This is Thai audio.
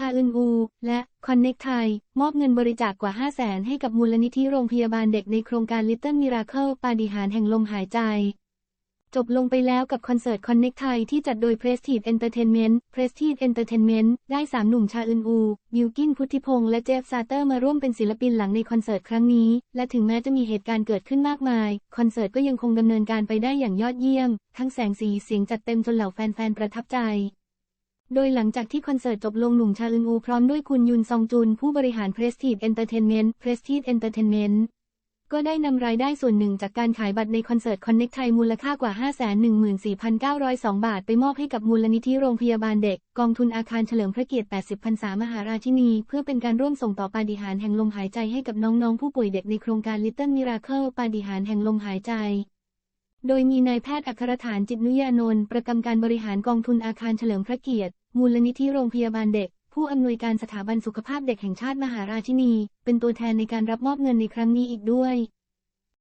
ชาอึนอู และคอนเน็กไทยมอบเงินบริจาคกว่า 5 0 0แสนให้กับมูลนิธิโรงพยาบาลเด็กในโครงการ Little Miracle ปาฏิหาริย์แห่งลมหายใจ จบลงไปแล้วกับคอนเสิร์ตคอนเน็กไทยที่จัดโดย Prestige Entertainment Prestige Entertainment ได้สามหนุ่มชาอึนอู บิวกินพุทธิพงษ์และเจฟซาเตอร์มาร่วมเป็นศิลปินหลังในคอนเสิร์ตครั้งนี้ และถึงแม้จะมีเหตุการณ์เกิดขึ้นมากมาย คอนเสิร์ตก็ยังคงดำเนินการไปได้อย่างยอดเยี่ยม ทั้งแสงสีเสียงจัดเต็มจนเหล่าแฟนๆประทับใจ โดยหลังจากที่คอนเสิร์ตจบลงหนุ่มชาอึนอูพร้อมด้วยคุณยุนซองจุน ผู้บริหาร Prestige Entertainment Prestige Entertainment ก็ได้นำรายได้ส่วนหนึ่งจากการขายบัตรในคอนเสิร์ตคอนเน็กไทยมูลค่ากว่า 514,902 บาท ไปมอบให้กับมูลนิธิโรงพยาบาลเด็ก กองทุนอาคารเฉลิมพระเกียรติ 80พรรษามหาราชินี เพื่อเป็นการร่วมส่งต่อปาฏิหาริย์แห่งลมหายใจให้กับน้องๆ ผู้ป่วยเด็กในโครงการ Little Miracle ปาฏิหาริย์แห่งลมหายใจโดยมีนายแพทย์อัครฐานจิตนุยานนท์ประกำการบริหารกองทุนอาคารเฉลิมพระเกียรติ มูลนิธิโรงพยาบาลเด็ก ผู้อำนวยการสถาบันสุขภาพเด็กแห่งชาติมหาราชินี เป็นตัวแทนในการรับมอบเงินในครั้งนี้อีกด้วย